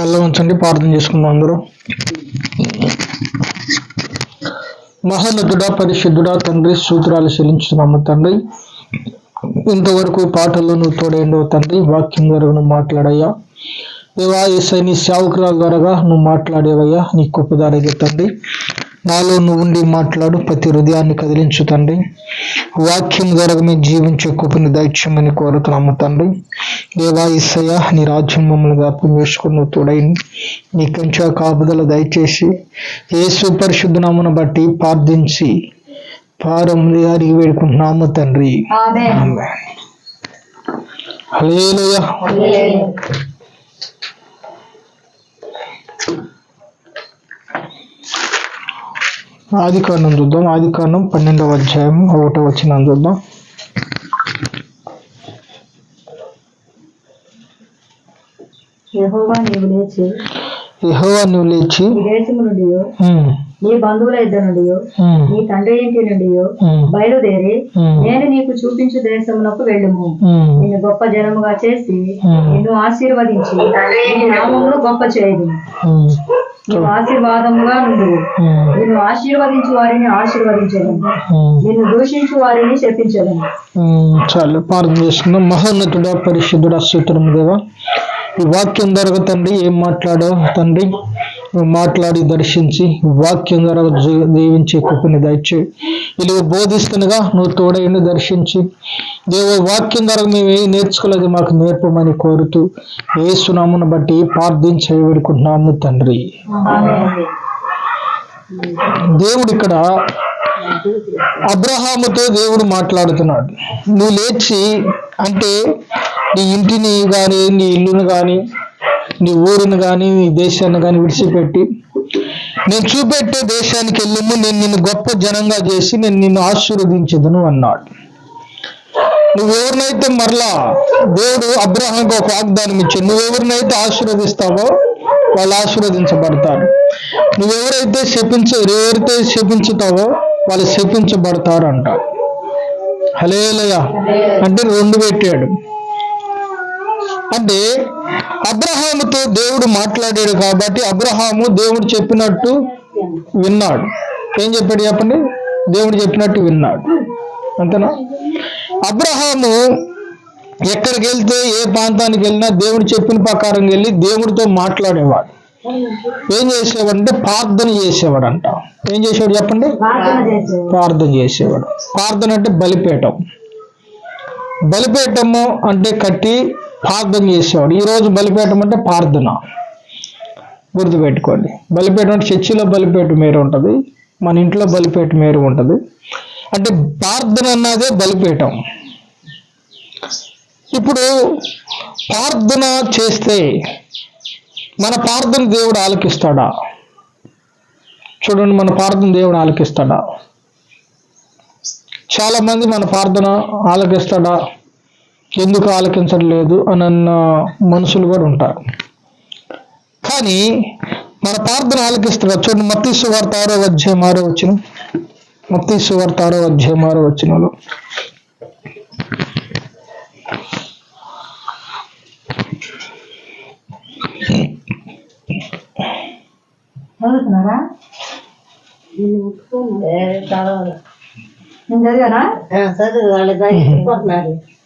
కళ్ళ ఉంచండి ప్రార్థన చేసుకుందాం అందరూ. మహోన్నతుడా పరిశుద్ధుడా తండ్రి సూత్రాలు చెల్లించున్నాము తండ్రి. ఇంతవరకు పాటల్లో నువ్వు తోడేండవు తండ్రి వాక్యం ద్వారా నువ్వు మాట్లాడయ్యా. దేవా ఏసై నీ సేవకురాల ద్వారా నువ్వు మాట్లాడేవయ్యా నీ కుప్పదారగా తండ్రి. నాలో నువ్వు ఉండి మాట్లాడు ప్రతి హృదయాన్ని కదిలించు తండ్రి. వాక్యం ద్వారా మేము జీవించే కుప్పని దైత్యమని కోరుతున్నాము తండ్రి. దేవా ఈసయ్య నీ రాజ్యం మమ్మల్ని జ్ఞాపకం చేసుకుని తోడైంది. నీ కంచె కాపుదల దయచేసి యేసు పరిశుద్ధ నామను బట్టి ప్రార్థించి పారం అడిగి వేడుకుంటున్నాము తండ్రి. ఆమేన్. ఆది కారణం చూద్దాం. ఆది కారణం పన్నెండవ అధ్యాయం ఒకటో వచ్చిన చూద్దాం. యహోవా నీవు లేచి యెహోవా నువ్వు లేచి నీ బంధువుల ఇద్దరు నుండి నీ తండ్రి ఇంటి నుండి బయలుదేరి నేను నీకు చూపించు దేశమునకు వెళ్ళుము. నిన్ను గొప్ప జనముగా చేసి నిన్ను ఆశీర్వదించి నీ నామమును గొప్ప చేయదు నువ్వు ఆశీర్వాదముగా నుండు. నిన్ను ఆశీర్వదించు వారిని ఆశీర్వదించదు ఉమ్. నిన్ను దూషించు వారిని శపించదు ఉమ్, చాలు ప్రార్థన మహోన్నతుడా పరిశుద్ధుడా సూత్రం దేవా. ఈ వాక్యం ద్వారా తండ్రి ఏం మాట్లాడో తండ్రి? నువ్వు మాట్లాడి దర్శించి వాక్యం ద్వారా దీవించే కృపని దయచే ఇలా బోధిస్తుండగా నువ్వు తోడైండి దర్శించి. దేవ వాక్యం ద్వారా మేము ఏం నేర్చుకోలేదు మాకు నేర్పమని కోరుతూ ఏ సునామును బట్టి ప్రార్థించే వేడుకుంటున్నాము తండ్రి దేవుడు ఇక్కడ అబ్రహాముతో దేవుడు మాట్లాడుతున్నాడు. నువ్వు లేచి అంటే నీ ఇంటిని కానీ నీ ఇల్లును కానీ నీ ఊరిని కానీ నీ దేశాన్ని కానీ విడిచిపెట్టి నేను చూపెట్టే దేశానికి వెళ్ళము నేను నిన్ను గొప్ప జనంగా చేసి నేను నిన్ను ఆశీర్వదించదును అన్నాడు. నువ్వెవరినైతే మరలా దేవుడు అబ్రహాంకి ఒక వాగ్దానం ఇచ్చాడు నువ్వెవరినైతే ఆశీర్వదిస్తావో వాళ్ళు ఆశీర్వదించబడతారు. నువ్వెవరైతే శపించ ఎవరైతే శపించుతావో వాళ్ళు శపించబడతారు అంట హలేలయ అంటే రెండు పెట్టాడు. అంటే అబ్రహాముతో దేవుడు మాట్లాడాడు కాబట్టి అబ్రహాము దేవుడు చెప్పినట్టు విన్నాడు. ఏం చెప్పాడు చెప్పండి? దేవుడు చెప్పినట్టు విన్నాడు. అంతేనా? అబ్రహాము ఎక్కడికి వెళ్తే ఏ ప్రాంతానికి వెళ్ళినా దేవుడు చెప్పిన ప్రకారం వెళ్ళి దేవుడితో మాట్లాడేవాడు. ఏం చేసేవాడంటే ప్రార్థన చేసేవాడంట. ఏం చేసేవాడు చెప్పండి? ప్రార్థన చేసేవాడు. ప్రార్థన అంటే బలిపీఠం. బలిపీఠము అంటే కట్టి ప్రార్థన చేసేవాడు. ఈరోజు బలిపీఠం అంటే ప్రార్థన. గుర్తుపెట్టుకోండి. బలిపీఠం అంటే చర్చిలో బలిపీఠం వేరు ఉంటుంది మన ఇంట్లో బలిపీఠం వేరు ఉంటుంది. అంటే ప్రార్థన అన్నదే బలిపీఠం. ఇప్పుడు ప్రార్థన చేస్తే మన ప్రార్థన దేవుడు ఆలకిస్తాడా? చూడండి మన ప్రార్థన దేవుడు ఆలకిస్తాడా? చాలా మంది మన ప్రార్థన ఆలకిస్తాడా? ఎందుకు ఆలకించడం లేదు అని అన్న మనుషులు కూడా ఉంటారు. కానీ మన ప్రార్థన ఆలకిస్తాడా? చూడండి మత్తి సువార్త ఆరో అధ్యాయం ఆరో వచ్చిన మత్తి సువార్త ఆరో అధ్యాయం ఆరో వచ్చినలో చదువుతున్నారా? నేను చదివానా.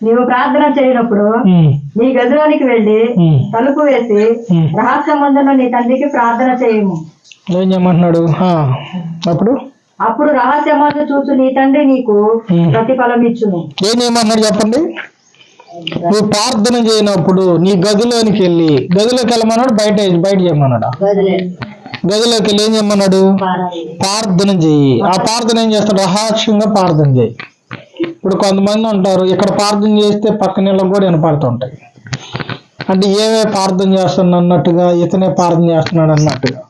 నీవు ప్రార్థన చేయనప్పుడు నీ గదిలోనికి వెళ్ళి తలుపు వేసి. రహస్య మందులో నీ తండ్రికి ప్రార్థన చేయము. ఏం చేయమంటున్నాడు? అప్పుడు? అప్పుడు రహస్య మందు చూసు నీ తండ్రి నీకు. ప్రతిఫలం ఇచ్చును. ఏం చేయమన్నాడు చెప్పండి? నువ్వు ప్రార్థన చేయనప్పుడు నీ గదిలోనికి వెళ్ళి గదిలోకి వెళ్ళమన్నాడు బయట బయట చేయమన్నాడు? గదిలోకి వెళ్ళి ఏం చేయమన్నాడు? ప్రార్థన చెయ్యి ఆ ప్రార్థన ఏం చేస్తాడు? రహస్యంగా ప్రార్థన చేయి. ఇప్పుడు కొంతమంది ఉంటారు ఇక్కడ ప్రార్థన చేస్తే పక్కన ఇళ్ళకి కూడా వినపడుతుంటాయి అంటే ఏమే ప్రార్థన చేస్తున్నాడు అన్నట్టుగా ఇతనే ప్రార్థన చేస్తున్నాడు అన్నట్టుగా.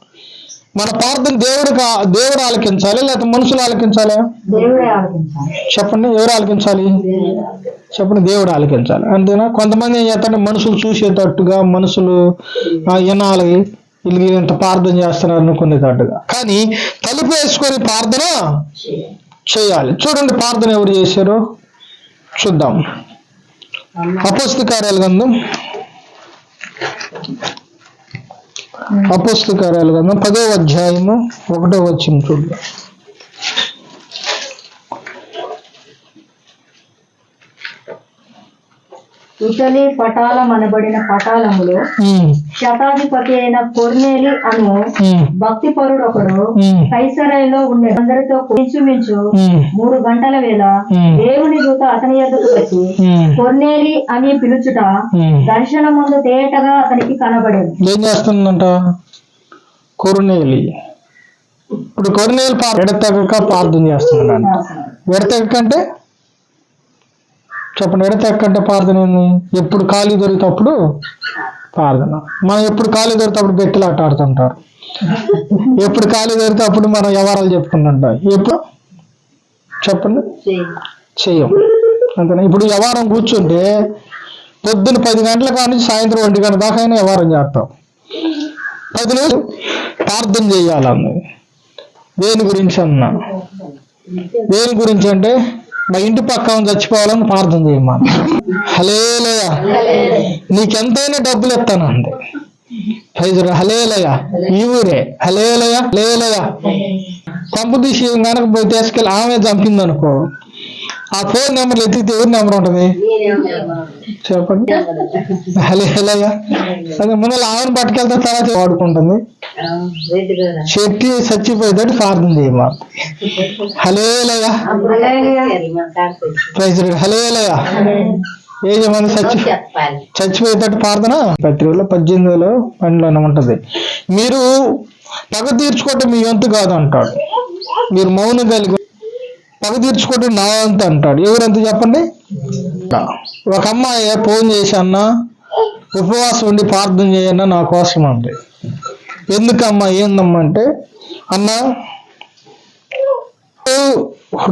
మన ప్రార్థన దేవుడు దేవుడు ఆలకించాలి లేకపోతే మనుషులు ఆలకించాలి? చెప్పండి ఎవరు ఆలకించాలి? చెప్పండి దేవుడు ఆలకించాలి. అంతేనా? కొంతమంది ఏం చేస్తారంటే మనుషులు చూసేటట్టుగా మనుషులు వినాలి. వీళ్ళకి ఇంత ప్రార్థన చేస్తున్నారు అనుకునేటట్టుగా కానీ తలుపు వేసుకొని ప్రార్థన చేయాలి. చూడండి ప్రార్థన ఎవరు చేశారు? చూద్దాం. అపస్తి కార్యాల గంధం అపోస్తల కార్యాలు పదో అధ్యాయము ఒకటో వచ్చిన చూద్దాం. ఇటలీ పటాలం అనబడిన పటాలములో శతాధిపతి అయిన కొర్నేలి అను భక్తి పరుడు ఒకడు కైసరైలో ఉండే అందరితో ఇంచుమించు మూడు గంటల వేళ దేవుని దూత అతని ఎదుగు వచ్చి కొర్నేలి అని పిలుచుట. దర్శనం ముందు తేటగా అతనికి కనబడేది ఏం చేస్తుందంట? కొరునేలి. ఇప్పుడు కొరునేలి ఎడతెగక ప్రార్థన చేస్తున్నాడు. ఎడతెగక అంటే చెప్పండి ఎడతెగక ఎక్కడంటే ప్రార్థన ఎప్పుడు ఖాళీ దొరికితప్పుడు ప్రార్థన. మనం ఎప్పుడు ఖాళీ దొరికినప్పుడు గట్టిలు ఆట ఆడుతుంటారు. ఎప్పుడు ఖాళీ దొరికితే అప్పుడు మనం వ్యవహారాలు చెప్పుకుంటుంటాం. ఎప్పుడు? చెప్పండి. చెయ్యం. అంతేనా? ఇప్పుడు వ్యవహారం కూర్చుంటే పొద్దున్న పది గంటల కానీ సాయంత్రం ఒంటి గంట దాకా అయినా వ్యవహారం చేస్తాం. పది రోజులు ప్రార్థన చేయాలన్నది దేని గురించి అన్నా? దేని గురించి అంటే మా ఇంటి పక్కన చచ్చిపోవాలని ప్రార్థన చేయమా హలేలయ. నీకెంతైనా డబ్బులు ఇస్తానండి ఫైజర్ హలేలయ. ఈ ఊరే. హలేలయ లేలయ పంపు తీసి కనుక పోయి తీసుకెళ్ళి ఆమె చంపింది అనుకో ఆ ఫోన్ నెంబర్ ఎత్తితే ఎవరి నెంబర్ ఉంటుంది? చెప్పండి. హలే హలేయ అదే ముందు ఆమెను పట్టుకెళ్తే తర్వాత వాడుకుంటుంది. చెట్టి చచ్చిపోయేటట్టు ప్రార్థన చేయమా హలేలయ ప్రైజ్ హలేలయ ఏ మన చచ్చి చచ్చిపోయేటట్టు ప్రార్థన? పత్రికలో పద్దెనిమిదిలో పనిలోనే ఉంటుంది. మీరు పగ తీర్చుకోవటం మీ వంతు కాదు అంటాడు. మీరు మౌనం కలిగి పగ నా వంతు అంటాడు. ఎవరంత చెప్పండి? ఒక అమ్మాయి ఫోన్ చేసి అన్న ఉపవాసం ఉండి ప్రార్థన చేయన్న నా కోసం అంది. ఎందుకమ్మా? ఏందమ్మా అంటే అన్న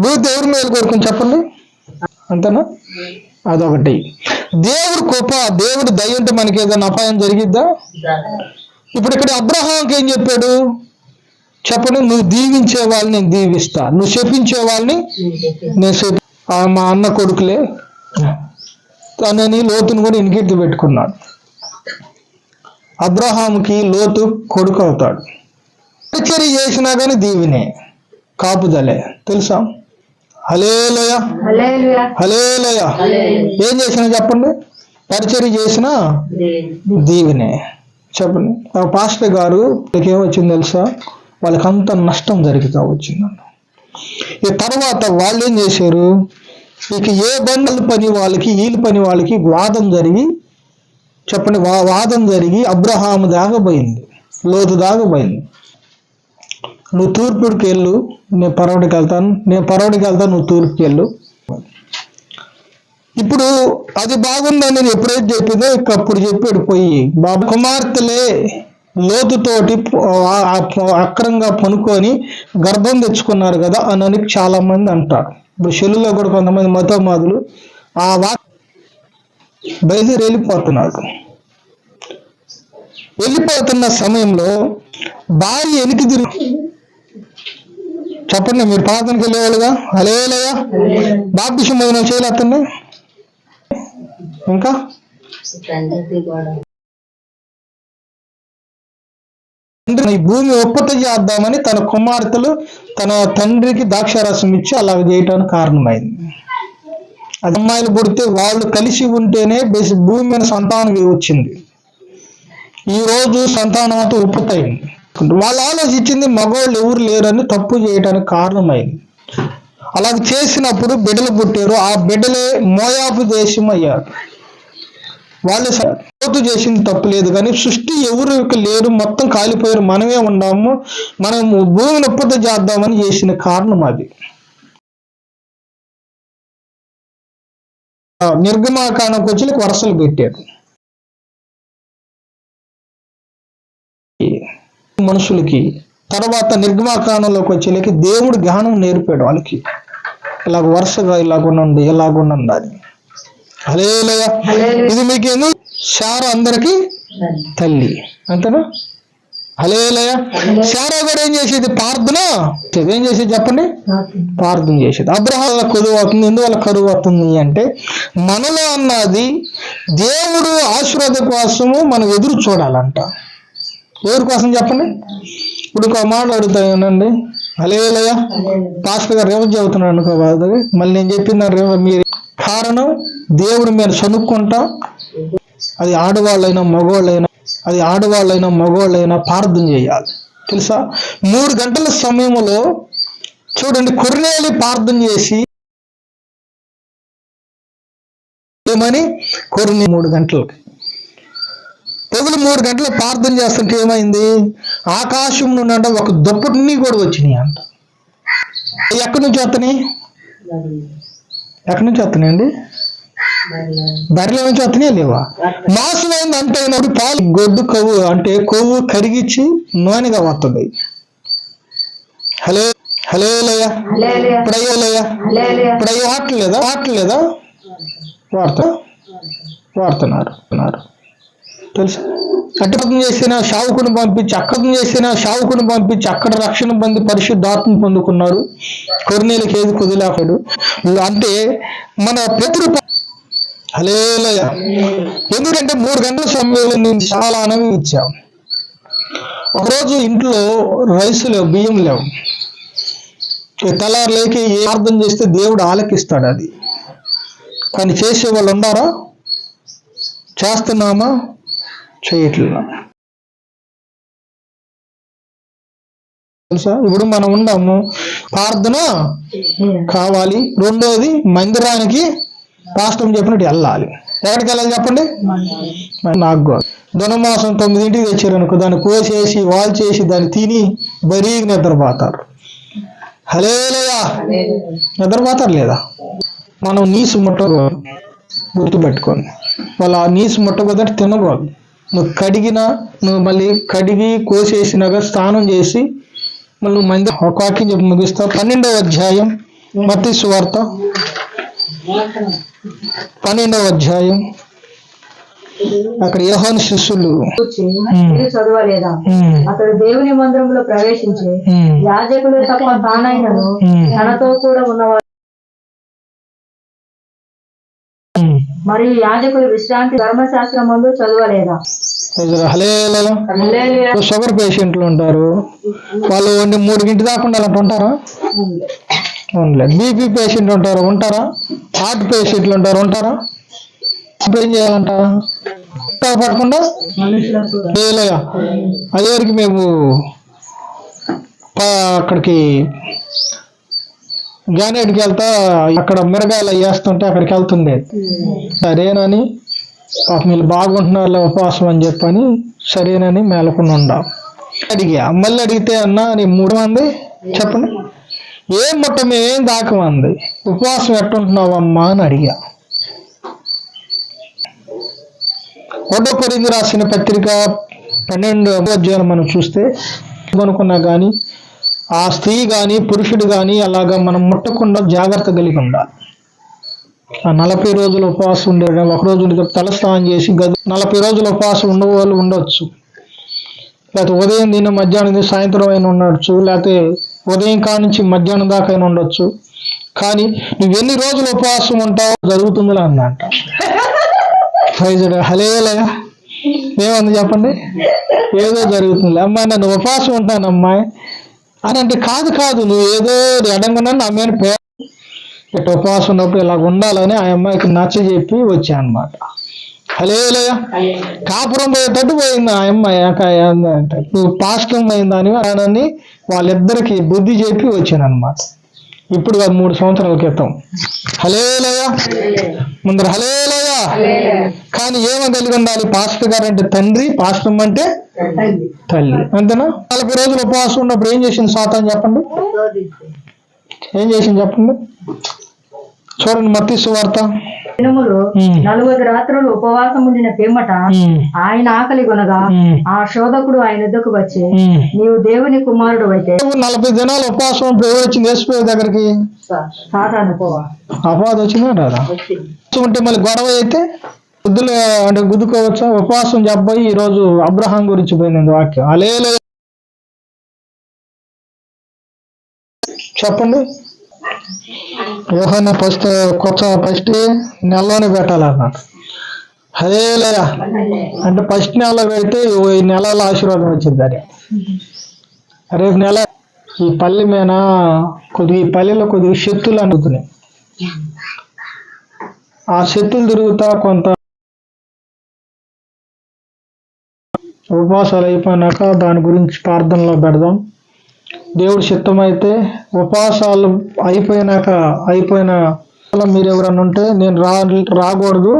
రూత్ ఎవరి మేలు కోరుకుని చెప్పండి? అంతేనా? అదొకటి. దేవుడు కృప దేవుడు దయ ఉంటే మనకి ఏదైనా అపాయం జరిగిద్దా? ఇప్పుడు ఇక్కడ అబ్రహాంకి ఏం చెప్పాడు? చెప్పండి నువ్వు దీవించే వాళ్ళని నేను దీవిస్తా. నువ్వు శపించే వాళ్ళని నేను శపి ఆ మా అన్న కొడుకులే. తనని లోతుని కూడా ఇన్కిడ్తి పెట్టుకున్నాడు. అబ్రహాంకి లోతు కొడుకు అవుతాడు. పరిచర్య చేసినా కానీ దీవినే. కాపుదలే. తెలుసా? హలేలోయ. హలేలోయ ఏం చేసినా చెప్పండి? పరిచర్య చేసినా దీవినే. చెప్పండి. పాస్టర్ గారు ఏమొచ్చింది తెలుసా? వాళ్ళకి అంత నష్టం జరుగుతూ వచ్చిందండి ఈ తర్వాత వాళ్ళు ఏం చేశారు? ఇక ఏ బండల పని వాళ్ళకి వీళ్ళ పని వాళ్ళకి వాదం జరిగి చెప్పండి వా- వాదం జరిగి అబ్రహాము దాకా పోయింది. లోతు దాకా పోయింది. నువ్వు తూర్పుడికి వెళ్ళు నేను పరవడికి వెళ్తాను నేను పరవడికి వెళ్తాను నువ్వు తూర్పుకి వెళ్ళు. ఇప్పుడు అది బాగుందని నేను ఎప్పుడైతే చెప్పిందో ఇక అప్పుడు చెప్పాడు పోయి బాబు కుమార్తెలే లోతుతోటి అక్రంగా పనుకొని గర్భం తెచ్చుకున్నారు కదా అని చాలా మంది అంటారు. ఇప్పుడు షెల్లులో కూడా కొంతమంది మతోమాదులు ఆ వా బయలుదేరి వెళ్ళిపోతున్నారు వెళ్ళిపోతున్న సమయంలో భార్య వెనక్కి తిరిగి చెప్పండి మీరు ప్రార్థనకి వెళ్ళేవాళ్ళుగా? అలేలయ్యా బాప్టిషన్ మొదలు చేయలేదండి ఇంకా? ఈ భూమి ఒప్పత చేద్దామని తన కుమార్తెలు తన తండ్రికి ద్రాక్షారసం ఇచ్చి అలా చేయటానికి కారణమైంది. అమ్మాయిలు పుడితే వాళ్ళు కలిసి ఉంటేనే బేసి భూమి మీద సంతానం వచ్చింది. ఈ రోజు సంతానం అంతా ఉప్పుతాయింది వాళ్ళు ఆలోచించింది మగవాళ్ళు ఎవరు లేరని తప్పు చేయడానికి కారణమైంది. అలా చేసినప్పుడు బిడ్డలు పుట్టారు. ఆ బిడ్డలే మోయాపు దేశం అయ్యారు వాళ్ళు సపోర్ట్ చేసింది తప్పు లేదు. కానీ సృష్టి ఎవరు లేరు మొత్తం కాలిపోయారు మనమే ఉన్నాము. మనం భూమిని ఉత్పత్తి చేద్దామని చేసిన కారణం అది. ఆ వచ్చి వరసలు పెట్టారు. మనుషులకి తర్వాత నిర్గమాకాండంలోకి వచ్చేలకి దేవుడు జ్ఞానం నేర్పాడు వాళ్ళకి. ఇలాగ వరుసగా ఇలాగ ఉండండి ఇలాగ ఉండండి అని. ఇది మీకు ఎందుకు శార అందరికి తల్లి. అంతేనా? హలేలయ శారా కూడా ఏం చేసేది? ప్రార్థన ఏం చేసేది చెప్పండి? ప్రార్థన చేసేది. అబ్రహాం కరువు అవుతుంది. ఎందువల్ల కరువు అవుతుంది అంటే మనలో అన్నది దేవుడు ఆశీర్వాద కోసము మనం ఎదురు చూడాలంట. ఎవరి కోసం చెప్పండి? ఇప్పుడు ఒక మాట అడుగుతానండి అలేలయ్య పాస్టర్ గారు రేపు చెబుతున్నాడు అనుకో మళ్ళీ నేను చెప్పిన రేపు మీరు కారణం దేవుడు మేము చనుక్కుంటా అది ఆడవాళ్ళైనా మగవాళ్ళైనా అది ఆడవాళ్ళైనా మగవాళ్ళైనా ప్రార్థన చేయాలి. తెలుసా? మూడు గంటల సమయంలో చూడండి కొర్నేలి ప్రార్థన చేసి ఏమని? కొరిని మూడు గంటలకి. తెగులు మూడు గంటలు ప్రార్థన చేస్తుంటే ఏమైంది? ఆకాశం నుండి అంట ఒక దుప్పటిని కూడా వచ్చినాయి అంట. ఎక్కడి నుంచి అతని ఎక్కడి నుంచి వస్తున్నాయండి? బర్రెల నుంచి వస్తున్నాయి లేవా? మాసమైంది అంటే అయినప్పుడు పాలు గొడ్డు కొవ్వు అంటే కొవ్వు కరిగించి నూనెగా వస్తుంది హలో హలో లయ. ఇప్పుడు అయ్యో. లయ. ఇప్పుడు అయ్యో. వాడలేదా వాడలేదా వాడతా వాడుతున్నారు. తెలుసు. కట్టుపక్కన చేసిన షావుకుని పంపించి అక్కకం చేసిన షావుకుని పంపించి అక్కడ రక్షణ పొంది పరిశుద్ధాత్మ పొందుకున్నారు. కొరినేలకి ఏది కుదిలాకడు. అంటే మన పితృ అలేలయ ఎందుకంటే మూడు గంటల సమయంలో నేను చాలా అనుభవించాం ఒకరోజు ఇంట్లో రైస్ లేవు బియ్యం లేవు. ఈ తెల్లారులేకి ఏ అర్థం చేస్తే దేవుడు ఆలకిస్తాడు అది. కానీ చేసే వాళ్ళు ఉన్నారా? చేస్తున్నామా? చేయట్లేదా. తెలుసా? ఇప్పుడు మనం ఉన్నాము. ప్రార్థన కావాలి. రెండోది మందిరానికి రాష్ట్రం చెప్పినట్టు వెళ్ళాలి. ఎక్కడికి వెళ్ళాలి చెప్పండి? నాకు. ధనుమాసం తొమ్మిదింటికి తెచ్చారు అనుకో దాన్ని కోసేసి వాల్ చేసి దాన్ని తిని బరీగా నిద్రపోతారు. హలేలయా నిద్రపోతారు లేదా? మనం నీసు ముట్టకూడదు. గుర్తుపెట్టుకోండి. వాళ్ళు ఆ నీసు ముట్టకూడదు తినకూడదు. నువ్వు కడిగిన నువ్వు మళ్ళీ కడిగి కోసేసినాక స్నానం చేసి మళ్ళీ నువ్వు మంది ఒక వాక్యం చెప్పి ముగిస్తావు పన్నెండవ అధ్యాయం మత్తి సువార్త. పన్నెండవ అధ్యాయం. అక్కడ యోహాను శిష్యులు. చదవలేదా? అతడు దేవుని మందిరంలో ప్రవేశించి యాజకులు తప్ప తానైనను తనతో కూడా ఉన్నవారు మరియు యాజకులు విశ్రాంతి ధర్మశాస్త్రం ముందు చదవలేదా. షుగర్ పేషెంట్లు ఉంటారు. వాళ్ళు మూడు గింటి దాకా ఉండాలంట ఉంటారా? ఉండలేదు బీపీ పేషెంట్ ఉంటారు ఉంటారా? హార్ట్ పేషెంట్లు ఉంటారు ఉంటారా? ఇప్పుడు ఏం చేయాలంట? ఉంటారు పడకుండా? మనుషులకు లేలయ్య అదేవరకు మేము అక్కడికి జానేటికి వెళ్తా అక్కడ మిరగాయలు వేస్తుంటే అక్కడికి వెళ్తుండే. సరేనని పాపం మీరు బాగుంటున్నారు ఉపవాసం అని చెప్పని సరేనని మేలకుండా ఉండా. అడిగా మళ్ళీ అడిగితే అన్న నీ మూడు మంది? చెప్పండి. ఏం ముట్ట ఏం దాకమంది ఉపవాసం ఎట్టుంటున్నావమ్మా అని అడిగా. ఒకటో కొరింది రాసిన పత్రిక పన్నెండు అధ్యాయం మనం చూస్తే అనుకున్నా కానీ ఆ స్త్రీ కానీ పురుషుడు కానీ అలాగా మనం ముట్టకుండా జాగ్రత్త కలిగి ఉండాలి ఆ నలభై రోజులు ఉపవాసం ఉండే ఒక రోజు తలస్నానం చేసి గది నలభై రోజులు ఉపవాసం ఉన్న వాళ్ళు లేకపోతే ఉదయం తిన్న మధ్యాహ్నం సాయంత్రం అయినా ఉండొచ్చు. లేకపోతే ఉదయం కానించి మధ్యాహ్నం దాకా అయినా ఉండొచ్చు. కానీ నువ్వు ఎన్ని రోజులు ఉపవాసం ఉంటావో జరుగుతుందిలే అందంట హలేలయ ఏమంది చెప్పండి? ఏదో జరుగుతుంది అమ్మాయి నన్ను ఉపవాసం ఉంటాను అమ్మాయి అని అంటే కాదు కాదు. నువ్వు ఏదో అడగనని నా మీద పేరు ఇట్లా ఉపవాసం ఉన్నప్పుడు ఇలా ఉండాలని ఆ అమ్మాయికి నచ్చ చెప్పి వచ్చా అనమాట హలేలయ కాపురం పోయేటట్టు పోయింది ఆ అమ్మాయి అంటే. నువ్వు పాస్టం అయిందని అని వాళ్ళిద్దరికి బుద్ధి చెప్పి వచ్చాను అనమాట ఇప్పుడు కాదు మూడు సంవత్సరాల క్రితం. హలేలయ ముందర హలేలయ కానీ ఏమో కలిగి ఉండాలి. పాస్టర్ గారు అంటే తండ్రి పాస్టర్ అంటే తల్లి. అంతేనా? నలభై రోజులు ఉపవాసం ఉన్నప్పుడు ఏం చేసింది సాతాన్ చెప్పండి? ఏం చేసింది చెప్పండి? చూడండి మత్తి సువార్త. దినములు నలుగురు రాత్రులు ఉపవాసం ఉండిన పిమ్మట ఉమ్, ఆయన ఆకలి కొనగా ఆ శోధకుడు ఆయన ఎద్దుకు వచ్చి. నీవు దేవుని కుమారుడు అయితే నలభై దినాలు ఉపవాసం ఎవరు వచ్చింది యేసుప్రభు దగ్గరికి? పోవా. అపవాదం వచ్చిందా? రాదా? ఉంటే మళ్ళీ గొడవ అయితే గుద్దులు అంటే గుద్దుకోవచ్చా? ఉపవాసం చెప్పబోయి ఈ రోజు అబ్రహాం గురించి పోయింది వాక్యం. అలేలే చెప్పండి. యోహాన ఫస్ట్ కొత్త ఫస్ట్ నెలలోనే పెట్టాలన్నాడు లేదా అంటే ఫస్ట్ నెల పెడితే ఈ నెలలో ఆశీర్వాదం వచ్చింది అని రేపు నెల ఈ పల్లె మీద కొద్దిగా ఈ పల్లెలో కొద్దిగా శక్తులు అందుతున్నాయి ఆ శక్తులు తిరుగుతా కొంత ఉపవాసాలు అయిపోయినాక దాని గురించి ప్రార్థనలో పెడదాం. దేవుడు చిత్తమైతే ఉపవాసాలు అయిపోయినాక అయిపోయిన మీరు ఎవరన్నా ఉంటే నేను రా రాకూడదు.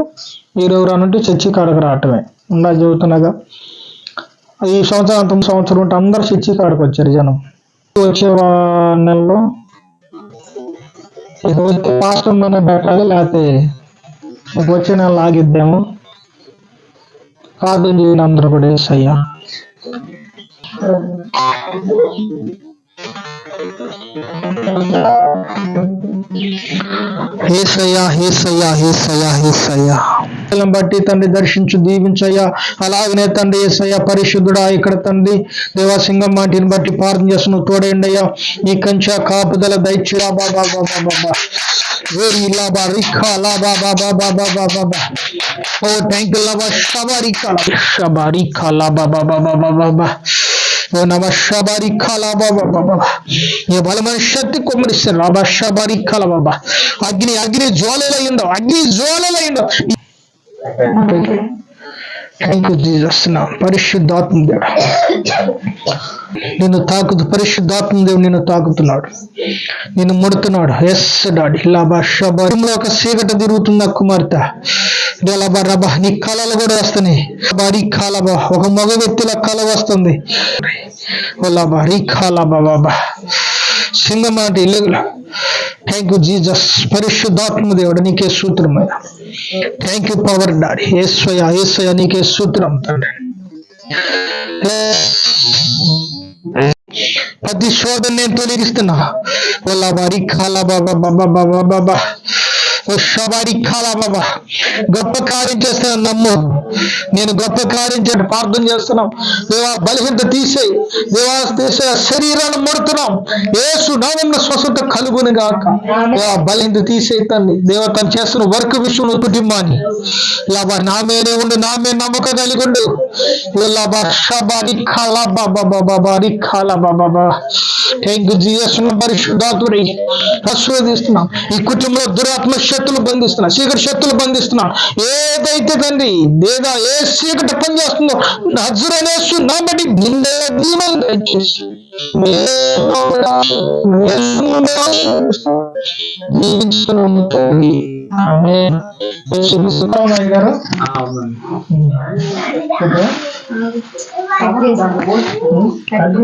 మీరు ఎవరన్నా ఉంటే చర్చి కాడకు రావటమే. ఉండాలి చదువుతున్నాగా ఈ సంవత్సరం అంత సంవత్సరం ఉంటే అందరు చర్చి కాడకు వచ్చారు జనం. వచ్చే నెలలో ఇక పాస్టర్ మన పెట్టాలి లేకపోతే వచ్చే నెల ఆగిద్దాము. ప్రార్థన చేయండి అందరూ కూడా అయ్యా హేసయ్యా హేసయ్యా హేసయ్యా హేసయ్యా పిల్లలను బట్టి తండ్రి దర్శించు దీవించయ్యా అలాగనే తండ్రి ఏసయ్యా పరిశుద్ధుడా ఇక్కడ తండ్రి దేవాసింగం మాటిని బట్టి ప్రార్థన చేస్తున్నావు తోడేయండి అయ్యా నీ కంచా కాపుదల దయచేలా బాబా బాబా బాబా వేరి లాబా రిఖా లాబా బాబా బాబా బాబా బా ఓ థ్యాంక్ యూ లాబా షబా రిఖా లాబా షబా రిఖా లాబా బాబా బాబా బాబా ఓ నమ షబారి ఖాలా బాబా బాబా ఏ బలమైన శక్తి కొమ్మరిస్తారు రాబా షబారి ఖాలా బాబా అగ్ని అగ్ని జ్వాలలయ్యిందో అగ్ని జ్వాలలయ్యిందో థ్యాంక్ యూ జీసస్ నా పరిశుద్ధాత్మ దేవుడు నిన్ను తాకుతు పరిశుద్ధాత్మ దేవుడు నిన్ను తాకుతున్నాడు. నిన్ను ముడుతున్నాడు. ఎస్ డాడీ లాబా ఒక సీకట తిరుగుతుందా కుమార్తె? డెలబా రబా నీ కళలు కూడా వస్తున్నాయి. బారీ కాలబా ఒక మగ వ్యక్తుల కళ వస్తుంది. ఓలాబా రీ కాలబా బాబా సింగమాటి ఇల్లుగుల థ్యాంక్ యూ జీజస్ పరిశుద్ధాత్మ దేవుడు నీకే సూత్రమయ్యా థ్యాంక్ యూ పవర్ డాడీ ఏస్వయ ఏసయ నీకే సూత్రం తండ్రి. ప్రతి శోధన నేను తొలగిస్తున్నా. ఓలా వారి కాలా బాబా బాబా బాబా బాబా ఓ షబారి కాలా బాబా గొప్ప కార్యం చేస్తాను నమ్ము. నేను గొప్ప కార్యం చేసి ప్రార్థన చేస్తున్నాం. దేవా బలహీనత తీసే దేవా తీసే శరీరాన్ని ముడుతున్నాం. ఏసు నామన్న స్వస్థత కలుగును గాక. దేవా బలహీనత తీసేయి తండ్రి దేవ తను చేస్తున్న వర్క్ విషయంలో కుటుంబాన్ని. లాబా నా మీదే ఉండు నా మీద నమ్మకం కలిగి ఉండు. లాబా షబారి కాలా బాబా బాబా బారి కాలా బాబా థ్యాంక్ యూ జీఎస్ పరిశుద్ధాతుడి ఆస్వాదిస్తున్నాం ఈ కుటుంబంలో దురాత్మ శక్తులు బంధిస్తున్నా చీకటి శక్తులు బంధిస్తున్నా ఏదైతే తండ్రి లేదా ఏ చీకటి పని చేస్తుందో నజరనేసు నా బట్టి నిండే దీవెన దయచేసి దీవించుతున్నాము తండ్రి. ఆమేన్. యేసు క్రీస్తు గారు అగ్ని